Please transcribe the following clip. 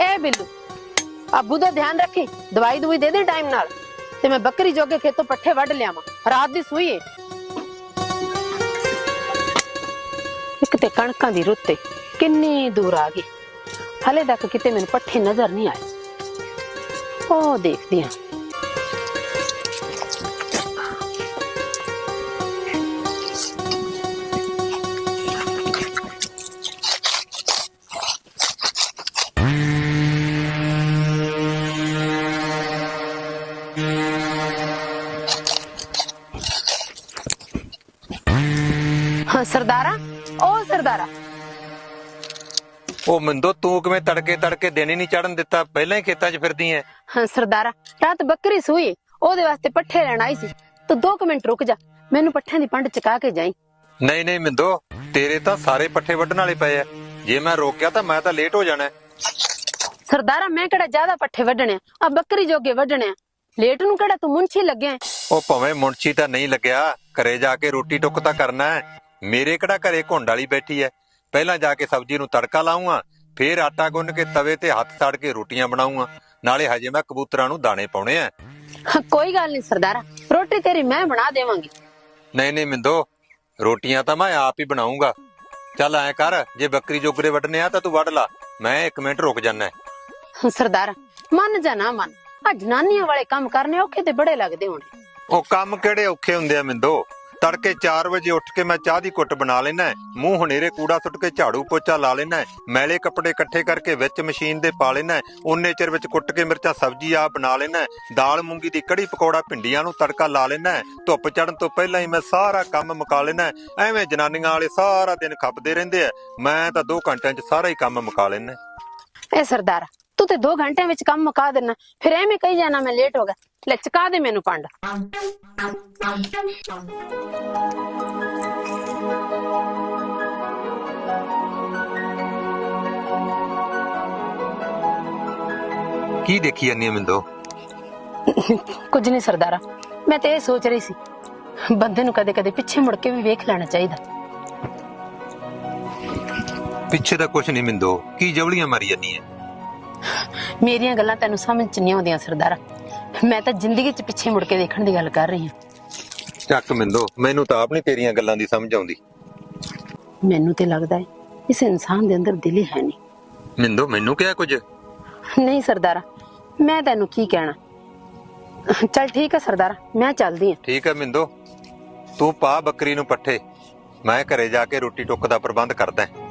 ਇਹ ਬਿੱਲੂ ਆਬੂ ਦਾ ਧਿਆਨ ਰੱਖੀ ਦਵਾਈ ਦਵਾਈ ਦੇ ਦੇ ਟਾਈਮ ਨਾਲ ਤੇ ਮੈਂ ਬੱਕਰੀ ਜੋਗੇ ਖੇਤੋਂ ਪੱਠੇ ਵੱਢ ਲਿਆਵਾਂ ਰਾਤ ਦੀ ਸੂਈ ਏ ਇੱਕ ਤੇ ਕਣਕਾਂ ਦੀ ਰੁੱਤੇ ਕਿੰਨੀ ਦੂਰ ਆ ਗਈ ਹਲੇ ਤੱਕ ਕਿਤੇ ਮੈਨੂੰ ਪੱਠੇ ਨਜ਼ਰ ਨਹੀਂ ਆਏ ਉਹ ਦੇਖਦੀ ਹਾਂ ਹਾਂ ਸਰਦਾਰਾ? ਉਹ ਸਰਦਾਰਾ। ਉਹ ਮਿੰਦੋ ਤੂੰ ਕਿਵੇਂ ਤੜਕੇ ਤੜਕੇ ਦਿਨ ਹੀ ਨਹੀਂ ਚੜਨ ਦਿੱਤਾ? ਪਹਿਲਾਂ ਹੀ ਖੇਤਾਂ 'ਚ ਫਿਰਦੀ ਐ। ਹਾਂ ਸਰਦਾਰਾ ਰਾਤ ਬੱਕਰੀ ਸੂਈ। ਉਹਦੇ ਵਾਸਤੇ ਪੱਠੇ ਲੈਣ ਆਈ ਸੀ। ਤੂੰ 2 ਮਿੰਟ ਰੁਕ ਜਾ। ਮੈਨੂੰ ਪੱਠਿਆਂ ਦੀ ਪੰਡ ਚਕਾ ਕੇ ਜਾਈ। ਨਹੀਂ ਨਹੀਂ ਮਿੰਦੋ ਤੇਰੇ ਤਾਂ ਸਾਰੇ ਪੱਠੇ ਵੱਢਣ ਵਾਲੇ ਪਏ ਐ। ਜੇ ਮੈਂ ਰੋਕਿਆ ਤਾਂ ਮੈਂ ਤਾਂ ਲੇਟ ਹੋ ਜਾਣਾ। ਸਰਦਾਰਾ ਮੈਂ ਕਿਹੜਾ ਜ਼ਿਆਦਾ ਪੱਠੇ ਵੱਢਣੇ ਆ? ਬੱਕਰੀ ਜੋਗੇ ਵੱਢਣੇ ਆ। ਲੇਟ ਨੂੰ ਕਿਹੜਾ ਤੂੰ ਮੁੰਛੀ ਲੱਗਿਆ? ਉਹ ਭਵੇਂ ਮੁੰਸ਼ੀ ਤਾਂ ਨਹੀਂ ਲੱਗਿਆ ਘਰੇ ਜਾ ਕੇ ਰੋਟੀ ਟੁੱਕ ਤਾਂ ਕਰਨਾ ਹੈ ਮੇਰੇ ਕਿਹੜਾ ਘਰੇ ਘੁੰਡ ਵਾਲੀ ਬੈਠੀ ਐ? ਪਹਿਲਾਂ ਜਾ ਕੇ ਸਬਜ਼ੀ ਨੂੰ ਤੜਕਾ ਲਾਉਂਗਾ ਫੇਰ ਆਟਾ ਗੁੰਨ ਕੇ ਤਵੇ ਤੇ ਹੱਥ ਸੜ ਕੇ ਰੋਟੀਆਂ ਬਣਾਉਂਗਾ ਨਾਲੇ ਹਜੇ ਮੈਂ ਕਬੂਤਰਾਂ ਨੂੰ ਦਾਣੇ ਪਾਉਣੇ ਹਾਂ, ਕੋਈ ਗੱਲ ਨਹੀਂ ਸਰਦਾਰਾ। ਰੋਟੀ ਤੇਰੀ ਮੈਂ ਬਣਾ ਦੇਵਾਂਗੀ। ਨਹੀਂ ਨਹੀਂ ਮਿੰਦੋ ਰੋਟੀਆਂ ਤਾਂ ਮੈਂ ਆਪ ਹੀ ਬਣਾਉਂਗਾ ਚੱਲ ਐ ਕਰ ਜੇ ਬੱਕਰੀ ਜੋਗਰੇ ਵੱਢਨੇ ਆ ਤਾਂ ਤੂੰ ਵੱਢ ਲਾ ਮੈਂ 1 ਮਿੰਟ ਰੁਕ ਜਾਣਾ ਸਰਦਾਰਾ ਮੰਨ ਜਾ ਨਾ ਮੰਨ ਆ ਜਨਾਨੀਆਂ ਵਾਲੇ ਕੰਮ ਕਰਨੇ ਔਖੇ ਤੇ ਬੜੇ ਲੱਗਦੇ ਹੋਣੇ। ਉਹ ਕੰਮ ਕਿਹੜੇ ਔਖੇ ਹੁੰਦੇ ਆ ਮਿੰਦੋ? ਤੜਕੇ 4 ਵਜੇ ਉੱਠ ਕੇ ਮੈਂ ਚਾਹ ਦੀ ਕੁੱਟ ਬਣਾ ਲੈਣਾ ਮੂੰਹ ਹਨੇਰੇ ਕੂੜਾ ਸੁੱਟ ਕੇ ਝਾੜੂ ਪੋਚਾ ਲਾ ਲੈਣਾ ਮੈਲੇ ਕੱਪੜੇ ਇਕੱਠੇ ਕਰਕੇ ਵਿੱਚ ਮਸ਼ੀਨ ਦੇ ਪਾ ਲੈਣਾ ਉਨੇ ਚਿਰ ਵਿੱਚ ਕੁੱਟ ਕੇ ਮਿਰਚਾਂ ਸਬਜ਼ੀ ਆ ਬਣਾ ਲੈਣਾ ਦਾਲ ਮੂੰਗੀ ਦੀ ਕੜੀ ਪਕੌੜਾ ਭਿੰਡੀਆਂ ਨੂੰ ਤੜਕਾ ਲਾ ਲੈਣਾ ਧੁੱਪ ਚੜਨ ਤੋਂ ਪਹਿਲਾਂ ਹੀ ਮੈਂ ਸਾਰਾ ਕੰਮ ਮੁਕਾ ਲੈਣਾ ਐਵੇਂ ਜਨਾਨੀਆਂ ਵਾਲੇ ਸਾਰਾ ਦਿਨ ਖੱਪਦੇ ਰਹਿੰਦੇ ਆ। ਮੈਂ ਤਾਂ 2 ਘੰਟਿਆਂ 'ਚ ਸਾਰਾ ਹੀ ਕੰਮ ਮੁਕਾ ਲੈਣਾ ਹੈ। ਇਹ ਤੂੰ ਤੇ 2 ਘੰਟਿਆਂ ਵਿੱਚ ਕੰਮ ਮੁਕਾ ਦੇਣਾ ਫਿਰ ਐਵੇਂ ਕਹੀ ਜਾਣਾ ਮੈਂ ਲੇਟ ਹੋ ਗਿਆ। ਲੈ ਚਕਾ ਦੇ ਮੈਨੂੰ ਪੰਡ ਕੀ ਦੇਖੀ ਜਾਂਦੀ ਮਿੰਦੋ? ਕੁਝ ਨਹੀਂ ਸਰਦਾਰਾ ਮੈਂ ਤੇ ਇਹ ਸੋਚ ਰਹੀ ਸੀ ਬੰਦੇ ਨੂੰ ਕਦੇ ਕਦੇ ਪਿੱਛੇ ਮੁੜ ਕੇ ਵੀ ਵੇਖ ਲੈਣਾ ਚਾਹੀਦਾ। ਪਿੱਛੇ ਤਾਂ ਕੁਝ ਨਹੀਂ ਮਿੰਦੋ ਕੀ ਜਵਲੀਆਂ ਮਾਰੀ ਜਾਂਦੀ ਐ? ਮੇਰੀਆਂ ਗੱਲਾਂ ਤੈਨੂੰ ਸਮਝ ਚ ਨਹੀਂ ਆਉਂਦੀਆਂ ਸਰਦਾਰਾ। ਮੈਂ ਤਾਂ ਜ਼ਿੰਦਗੀ 'ਚ ਪਿੱਛੇ ਮੁੜ ਕੇ ਦੇਖਣ ਦੀ ਗੱਲ ਕਰ ਰਹੀ ਹਾਂ। ਚੱਕ ਮਿੰਦੋ ਮੈਨੂੰ ਤਾਂ ਆਪ ਨਹੀਂ ਤੇਰੀਆਂ ਗੱਲਾਂ ਦੀ ਸਮਝ ਆਉਂਦੀ। ਮੈਨੂੰ ਤੇ ਲੱਗਦਾ ਹੈ ਇਸ ਇਨਸਾਨ ਦੇ ਅੰਦਰ ਦਿਲ ਹੀ ਹੈ ਨਹੀਂ। ਮਿੰਦੋ ਮੈਨੂੰ ਕਿਹਾ ਕੁਝ? ਨਹੀਂ ਸਰਦਾਰਾ ਮੈਂ ਤੈਨੂੰ ਕੀ ਕਹਿਣਾ? ਚਲ ਠੀਕ ਹੈ ਸਰਦਾਰਾ ਮੈਂ ਚੱਲਦੀ ਹਾਂ। ਠੀਕ ਹੈ ਮਿੰਦੋ ਤੂੰ ਪਾ ਬੱਕਰੀ ਨੂੰ ਪੱਠੇ ਮੈਂ ਘਰੇ ਜਾ ਕੇ ਰੋਟੀ ਟੁੱਕ ਦਾ ਪ੍ਰਬੰਧ ਕਰਦਾ ਹਾਂ।